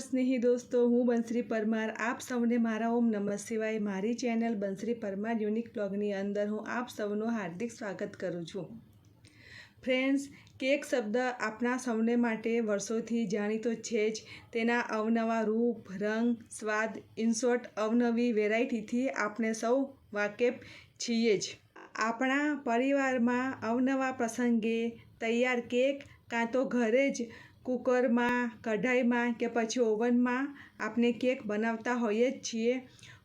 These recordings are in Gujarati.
વ્યુઅર્સ સ્નેહી દોસ્તો, હું બંસરી પરમાર. આપ સૌને મારા ઓમ નમઃ શિવાય. મારી ચેનલ બંસરી પરમાર યુનિક બ્લોગની અંદર હું આપ સૌનું હાર્દિક સ્વાગત કરું છું. ફ્રેન્ડ્સ, કેક શબ્દ આપણા સૌને માટે વર્ષોથી જાણીતો છે જ. તેના અવનવા રૂપ, રંગ, સ્વાદ ઇન્સોર્ટ અવનવી વેરાયટીથી આપણે સૌ વાકેફ છીએ જ. આપણા પરિવારમાં અવનવા પ્રસંગે તૈયાર કેક કાં તો ઘરે જ કુકરમાં, કઢાઈમાં કે પછી ઓવનમાં આપણે કેક બનાવતા હોઈએ જ છીએ.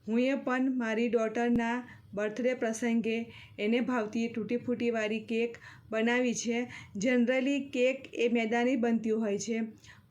હું એ પણ મારી ડોટરના બર્થડે પ્રસંગે એને ભાવતી તૂટી ફૂટીવાળી કેક બનાવી છે. જનરલી કેક એ મેદાની બનતી હોય છે.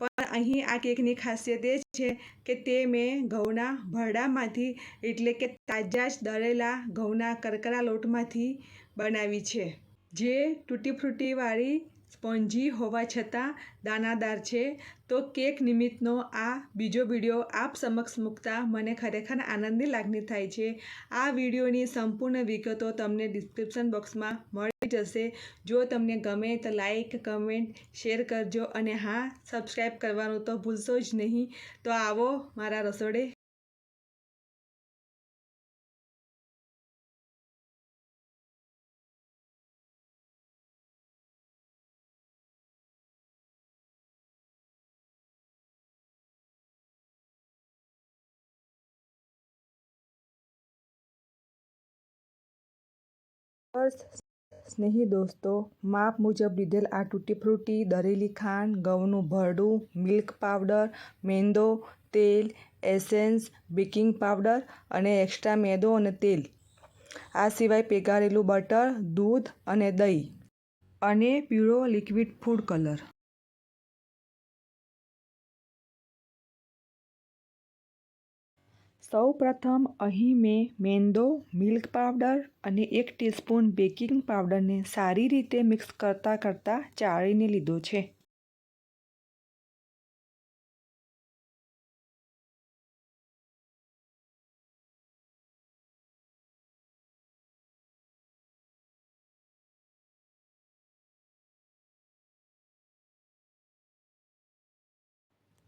પણ અહીં આ કેકની ખાસિયત એ છે કે તે મેં ઘઉંના ભરડામાંથી એટલે કે તાજા જ દળેલા ઘઉંના કરકરા લોટમાંથી બનાવી છે. જે તૂટી ફ્રૂટીવાળી સ્પોન્જી હોવા છતાં દાણાદાર છે. તો કેક નિમિત્તનો આ બીજો વીડિયો આપ સમક્ષ મૂકતા મને ખરેખર આનંદની લાગણી થાય છે. આ વિડીયોની સંપૂર્ણ વિગતો તમને ડિસ્ક્રિપ્શન બોક્સમાં મળી જશે. જો તમને ગમે તો લાઈક, કમેન્ટ, શેર કરજો અને હા સબસ્ક્રાઈબ કરવાનું તો ભૂલશો જ નહીં. તો આવો મારા રસોડે સ્નેહી દોસ્તો, માપ મુજબ લીધેલ આ તૂટી ફ્રૂટી દરેલી ખાંડ, ઘઉંનું ભરડું, મિલ્ક પાવડર, મેંદો, તેલ, એસેન્સ, બેકિંગ પાવડર અને એક્સ્ટ્રા મેદો અને તેલ. આ સિવાય પેગારેલું બટર, દૂધ અને દહીં. અને પીળો લિક્વિડ ફૂડ કલર. સૌ પ્રથમ અહીં મેં મેંદો, મિલ્ક પાવડર અને એક ટીસ્પૂન બેકિંગ પાવડરને સારી રીતે મિક્સ કરતાં કરતાં ચાળીને લીધો છે.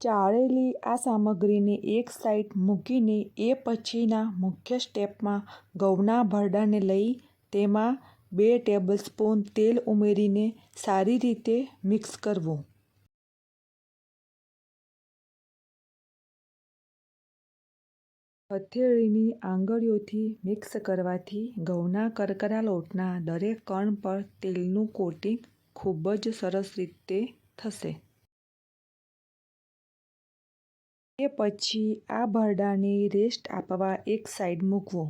ચાળેલી આ સામગ્રીને એક સાઈડ મૂકીને એ પછીના મુખ્ય સ્ટેપમાં ઘઉંના ભરડાને લઈ તેમાં બે ટેબલસ્પૂન તેલ ઉમેરીને સારી રીતે મિક્સ કરવું. હથેળીની આંગળીઓથી મિક્સ કરવાથી ઘઉંના કરકરા લોટના દરેક કણ પર તેલનું કોટિંગ ખૂબ જ સરસ રીતે થશે. એ પછી આ ભરડાને રેસ્ટ આપવા એક સાઈડ મૂકવો.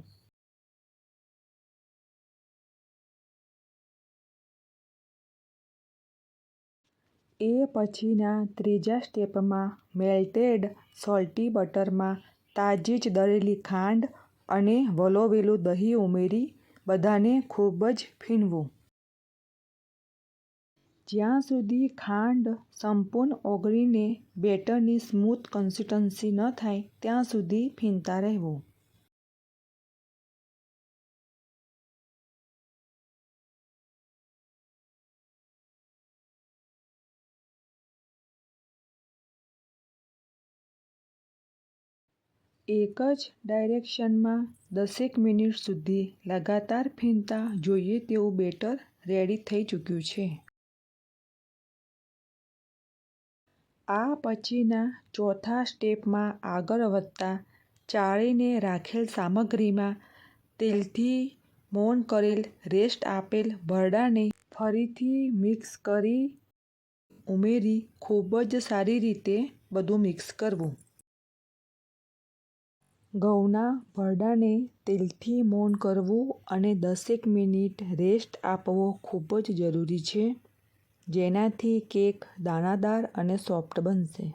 એ પછીના ત્રીજા સ્ટેપમાં મેલ્ટેડ સોલ્ટી બટરમાં તાજી જ દળેલી ખાંડ અને વલોવેલું દહીં ઉમેરી બધાને ખૂબ જ ફીણવું. જ્યાં સુધી ખાંડ સંપૂર્ણ ઓગળીને બેટરની સ્મૂથ કન્સિસ્ટન્સી ન થાય, ત્યાં સુધી ફીણતા રહેવું. એક જ ડાયરેક્શનમાં દસેક મિનિટ સુધી લગાતાર ફીણતા જોઈએ તેવું બેટર રેડી થઈ ચૂક્યું છે. આ પછીના ચોથા સ્ટેપમાં આગળ વધતા ચાળીને રાખેલ સામગ્રીમાં તેલથી મૌન કરેલ રેસ્ટ આપેલ ભરડાને ફરીથી મિક્સ કરી ઉમેરી ખૂબ જ સારી રીતે બધું મિક્સ કરવું. ઘઉંના ભરડાને તેલથી મૌન કરવું અને દસેક મિનિટ રેસ્ટ આપવો ખૂબ જ જરૂરી છે. જેનાથી કેક દાણાદાર અને સોફ્ટ બનશે.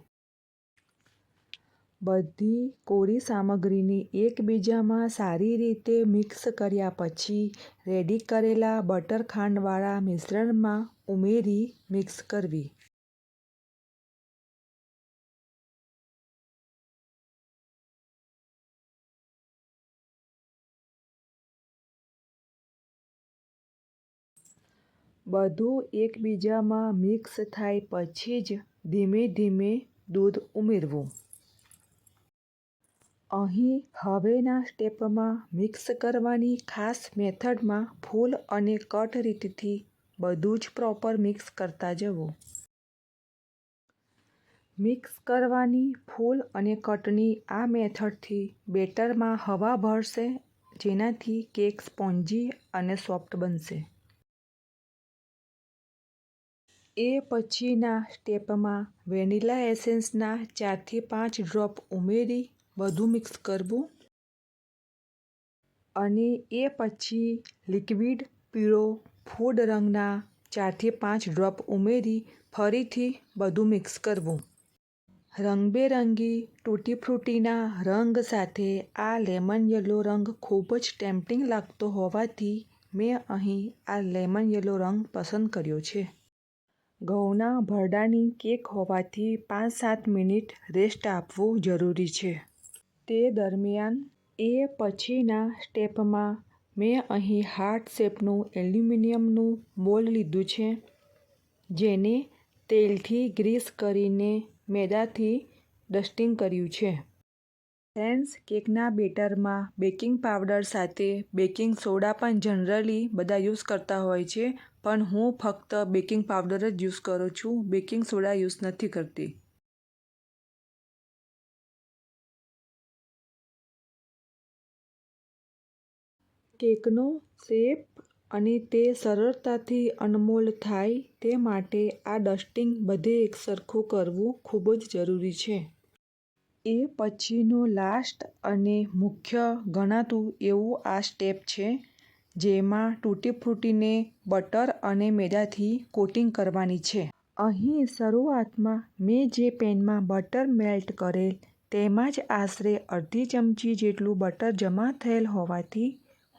બધી કોરી સામગ્રીને એકબીજામાં સારી રીતે મિક્સ કર્યા પછી રેડી કરેલા બટર ખાંડવાળા મિશ્રણમાં ઉમેરી મિક્સ કરવી. બધું એકબીજામાં મિક્સ થાય પછી જ ધીમે ધીમે દૂધ ઉમેરવું. અહીં હવેના સ્ટેપમાં મિક્સ કરવાની ખાસ મેથડમાં ફૂલ અને કટ રીતથી બધું જ પ્રોપર મિક્સ કરતા જવું. મિક્સ કરવાની ફૂલ અને કટની આ મેથડથી બેટરમાં હવા ભરશે, જેનાથી કેક સ્પોન્જી અને સોફ્ટ બનશે. એ પછીના સ્ટેપમાં વેનીલા એસેન્સના ચારથી પાંચ ડ્રોપ ઉમેરી બધું મિક્સ કરવું અને એ પછી લિક્વિડ પીળો ફૂડ રંગના ચારથી પાંચ ડ્રોપ ઉમેરી ફરીથી બધું મિક્સ કરવું. રંગબેરંગી તૂટી ફ્રૂટીના રંગ સાથે આ લેમન યલો રંગ ખૂબ જ ટેમ્પટિંગ લાગતો હોવાથી મેં અહીં આ લેમન યલો રંગ પસંદ કર્યો છે. ઘઉંના ભરડાની કેક હોવાથી પાંચ સાત મિનિટ રેસ્ટ આપવું જરૂરી છે. તે દરમિયાન એ પછીના સ્ટેપમાં મેં અહીં હાર્ટ શેપનું એલ્યુમિનિયમનું બોલ લીધું છે, જેને તેલથી ગ્રીસ કરીને મેદાથી ડસ્ટિંગ કર્યું છે. ફ્રેન્ડ્સ કેકના બેટરમાં બેકિંગ પાવડર સાથે બેકિંગ સોડા પણ જનરલી બધા યુઝ કરતા હોય છે, પણ હું ફક્ત બેકિંગ પાવડર જ યુઝ કરું છું. બેકિંગ સોડા યુઝ નથી કરતી. કેકનો શેપ અને તે સરળતાથી અનમોલ થાય તે માટે આ ડસ્ટિંગ બધે એકસરખું કરવું ખૂબ જ જરૂરી છે. એ પછીનો લાસ્ટ અને મુખ્ય ગણાતું એવું આ સ્ટેપ છે, જેમાં તૂટી ફ્રૂટીને બટર અને મેદાથી કોટિંગ કરવાની છે. અહીં શરૂઆતમાં મેં જે પેનમાં બટર મેલ્ટ કરેલ, તેમાં જ આશરે અડધી ચમચી જેટલું બટર જમા થયેલ હોવાથી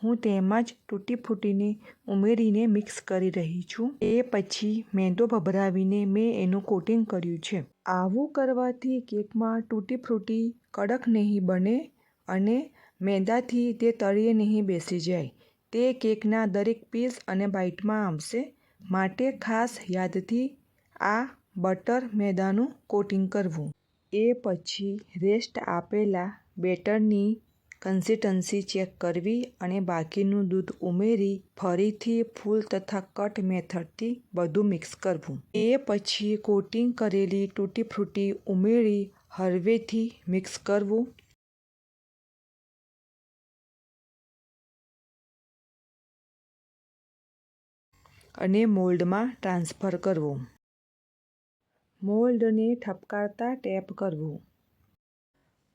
હું તેમાં જ તૂટી ફૂટીને ઉમેરીને મિક્સ કરી રહી છું. એ પછી મેંદો ભભરાવીને મેં એનું કોટિંગ કર્યું છે. આવું કરવાથી કેકમાં તૂટી ફ્રૂટી કડક નહીં બને અને મેંદાથી તે તળિયે નહીં બેસી જાય. તે કેકના દરેક પીસ અને બાઇટમાં આવશે. માટે ખાસ યાદથી આ બટર મેદાનું કોટિંગ કરવું. એ પછી રેસ્ટ આપેલા બેટરની કન્સિસ્ટન્સી ચેક કરવી અને બાકીનું દૂધ ઉમેરી ફરીથી ફૂલ તથા કટ મેથડથી બધું મિક્સ કરવું. એ પછી કોટિંગ કરેલી તૂટી ફ્રૂટી ઉમેરી હળવેથી મિક્સ કરવું. અને મોલ્ડમાં ટ્રાન્સફર કરવું. મોલ્ડને ઠપકારતા ટેપ કરવું.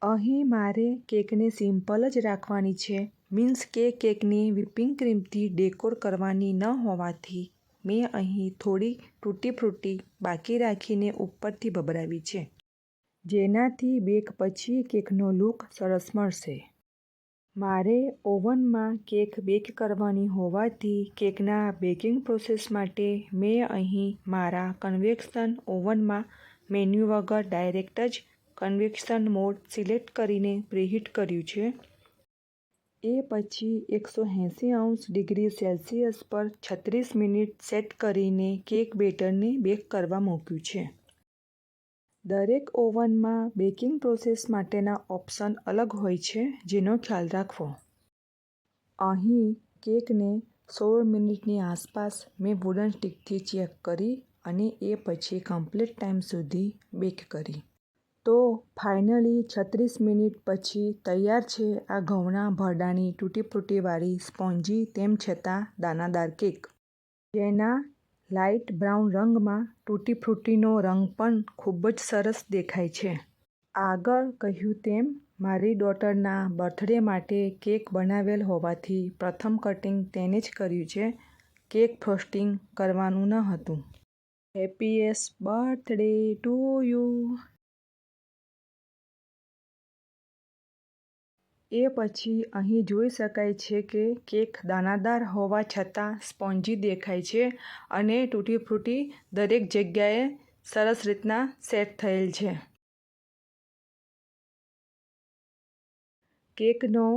અહીં મારે કેકને સિમ્પલ જ રાખવાની છે. મીન્સ કે કેકને વ્હીપિંગ ક્રીમથી ડેકોર કરવાની ન હોવાથી મેં અહીં થોડી તૂટી ફ્રૂટી બાકી રાખીને ઉપરથી ભભરાવી છે. જેનાથી બેક પછી કેકનો લુક સરસ મળશે. મારે ઓવનમાં કેક બેક કરવાની હોવાથી કેકના બેકિંગ પ્રોસેસ માટે મેં અહીં મારા કન્વેક્શન ઓવનમાં મેન્યુ વગર ડાયરેક્ટ જ કન્વેક્શન મોડ સિલેક્ટ કરીને પ્રીહીટ કર્યું છે. એ પછી એકસો એંસી અંશ ડિગ્રી સેલ્સિયસ પર છત્રીસ મિનિટ સેટ કરીને કેક બેટરને બેક કરવા મૂક્યું છે. દરેક ઓવનમાં બેકિંગ પ્રોસેસ માટેના ઓપ્શન અલગ હોય છે, જેનો ખ્યાલ રાખવો. અહીં કેકને સોળ મિનિટની આસપાસ મેં વુડન સ્ટિકથી ચેક કરી અને એ પછી કમ્પ્લીટ ટાઈમ સુધી બેક કરી. તો ફાઇનલી છત્રીસ મિનિટ પછી તૈયાર છે આ ઘઉંના ભરડાની તૂટી ફ્રૂટીવાળી સ્પોન્જી, તેમ છતાં દાનાદાર કેક. જેના લાઇટ બ્રાઉન રંગમાં તૂટી ફ્રૂટીનો રંગ પણ ખૂબ જ સરસ દેખાય છે. આગળ કહ્યું તેમ, મારી ડોટરના બર્થડે માટે કેક બનાવેલ હોવાથી પ્રથમ કટિંગ તેને જ કર્યું છે. કેક ફ્રોસ્ટિંગ કરવાનું ન હતું. Happiest birthday to you. એ પછી અહીં જોઈ શકાય છે કે કેક દાણાદાર હોવા છતાં સ્પોન્જી દેખાય છે અને તૂટી ફ્રૂટી દરેક જગ્યાએ સરસ રીતના સેટ થયેલ છે. કેકનો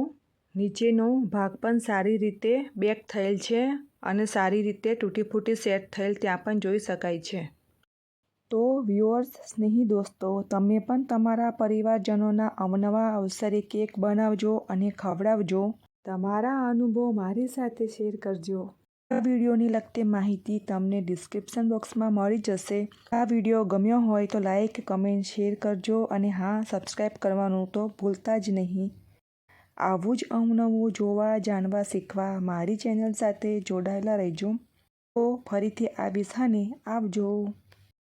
નીચેનો ભાગ પણ સારી રીતે બેક થયેલ છે અને સારી રીતે તૂટી ફૂટી સેટ થયેલ ત્યાં પણ જોઈ શકાય છે. તો વ્યુઅર્સ, સ્નેહી દોસ્તો, તમે પણ તમારા પરિવારજનોના અવનવા અવસરે કેક બનાવજો અને ખવડાવજો. તમારા અનુભવ મારી સાથે શેર કરજો. આ વિડીયોની લગતી માહિતી તમને ડિસ્ક્રિપ્શન બોક્સમાં મળી જશે. આ વીડિયો ગમ્યો હોય તો લાઈક, કમેન્ટ, શેર કરજો અને હા સબસ્ક્રાઈબ કરવાનું તો ભૂલતા જ નહીં. આવું જ અવનવું જોવા, જાણવા, શીખવા મારી ચેનલ સાથે જોડાયેલા રહેજો. તો ફરીથી આ વિશાને આવજો.